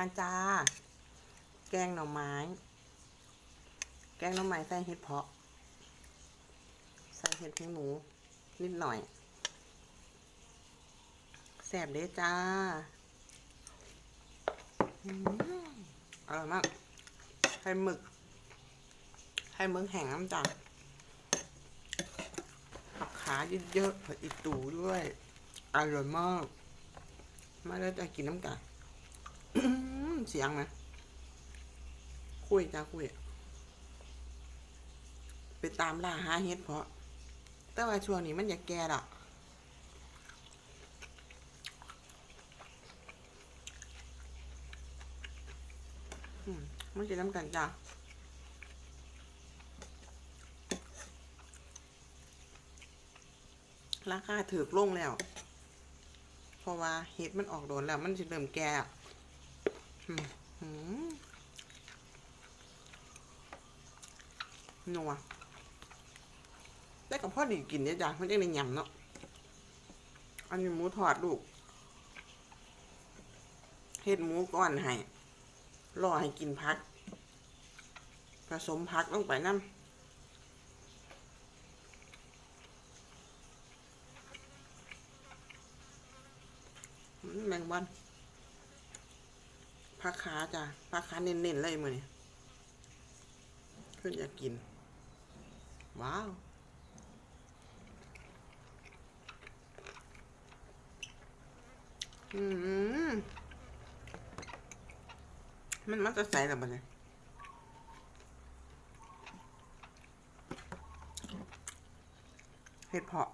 อันจาแกงหน่อไม้ แกงหน่อไม้ใส่เห็ดเพาะ ใส่เห็ดหูหนูนิดหน่อยแสบเด้จ้าอร่อยมากไข่หมึกไข่หมึกแห้งน้ำจ้าผักขาเยอะๆผักอีตูด้วย อร่อยมาก มาแล้วจะกินน้ำกัน เสียงไหมคุยจ้าคุยไปตามล่าหาเฮ็ดเพาะ แต่ว่าช่วงนี้มันอยากแก่ละอมันจะน้ำกันจ้าราคาถือลงแล้ว เพราะว่าเห็ดมันออกโดนแล้ว มันจะเริ่มแก่ นัวได้กับพ่อดีกินเนี่ยจ้ะมันจะในยำเนาะ อันนี้หมูทอดลูกเห็ดหมูก้อนให้รอให้กินพัก ผสมพักลงไปน้ำแมงวัน ผักขาจ้ะผักขาเน้นๆเลยมือนี่เพื่อนอยากกิน ว้าวอืมมันมันจะใส่หรือเปล่าเนี่ยเห็ดเพาะ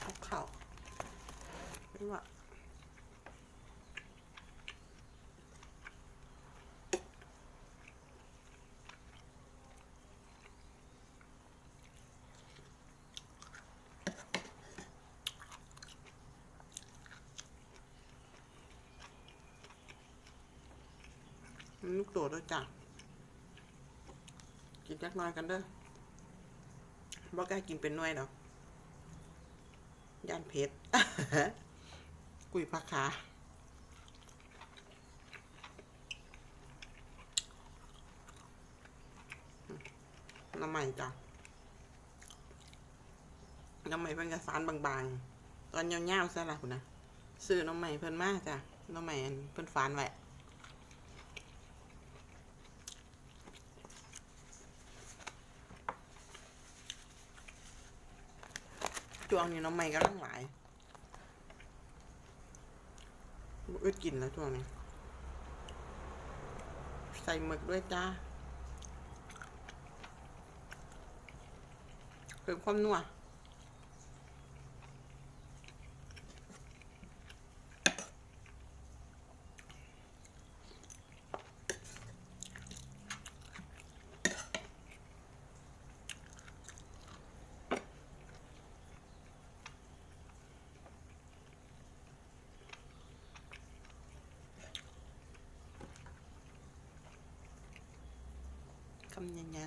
เอาเข่าไม่ว่ามัน ลูกโดดด้วยจ้ะกินจักน้อยกันเด้อบ่กล้ากินเป็นน่วยดอกย่านเพชรกุยผักขาน้ำใหม่จ้ะน้ำใหม่เป็นกระสานบางๆ ตอนยาวๆซะละคุณนะซื้อน้ำใหม่เพิ่นมากจ้ะน้ำใหม่เพิ่นฟานไว้ จวงนี่น้ำใหม่กำลังหลายอึดกินแล้วจวงนี้ใส่หมึกด้วยจ้าเพิ่มความนัว คำยังไง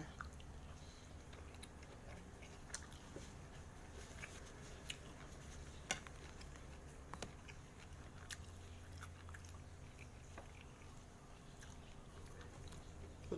คุ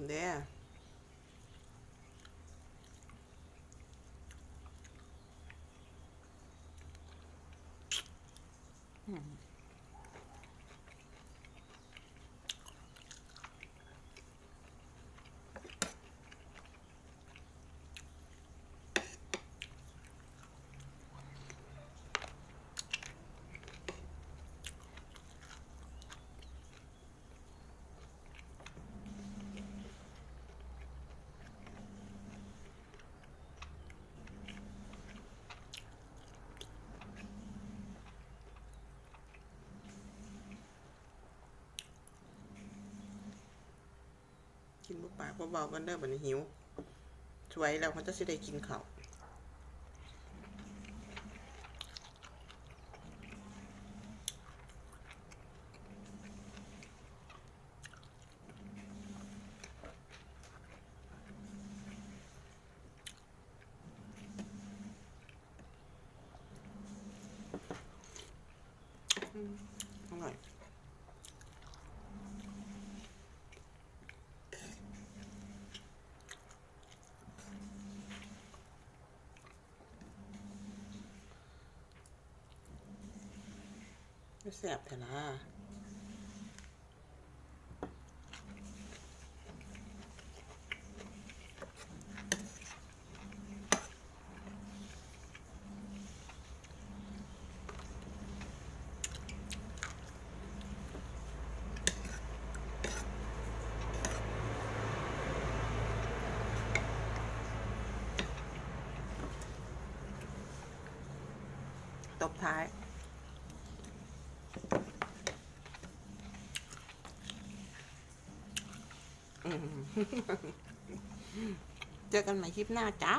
ปากเบาๆกันเด้อบันหิว สวยแล้วเขาจะสิได้กินเขาอร่อย แซ่บแต่ละตบท้าย อืม เจอกันใหม่คลิปหน้าจ้า